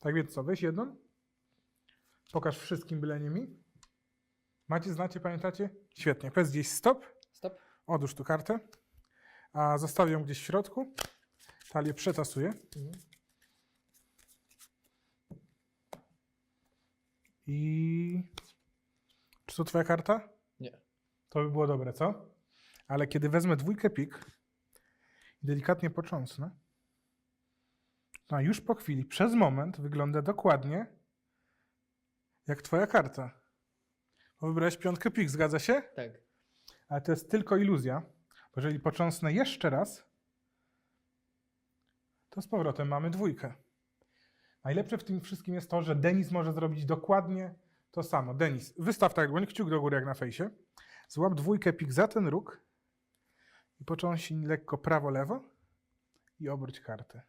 Tak więc co, weź jedną. Pokaż wszystkim byle nie mi. Macie, znacie, pamiętacie? Świetnie. Powiedz gdzieś stop. Stop. Odłóż tu kartę. A zostawię ją gdzieś w środku. Talię przetasuję. Mhm. I... Czy to twoja karta? Nie. To by było dobre, co? Ale kiedy wezmę dwójkę pik i delikatnie począsnę, no już po chwili, przez moment wygląda dokładnie jak twoja karta. Bo wybrałeś piątkę pik, zgadza się? Tak. Ale to jest tylko iluzja. Bo jeżeli począsnę jeszcze raz, to z powrotem mamy dwójkę. Najlepsze w tym wszystkim jest to, że Denis może zrobić dokładnie to samo. Denis, wystaw tak dłoń, kciuk do góry jak na fejsie. Złap dwójkę pik za ten róg i począsi lekko prawo-lewo i obróć kartę.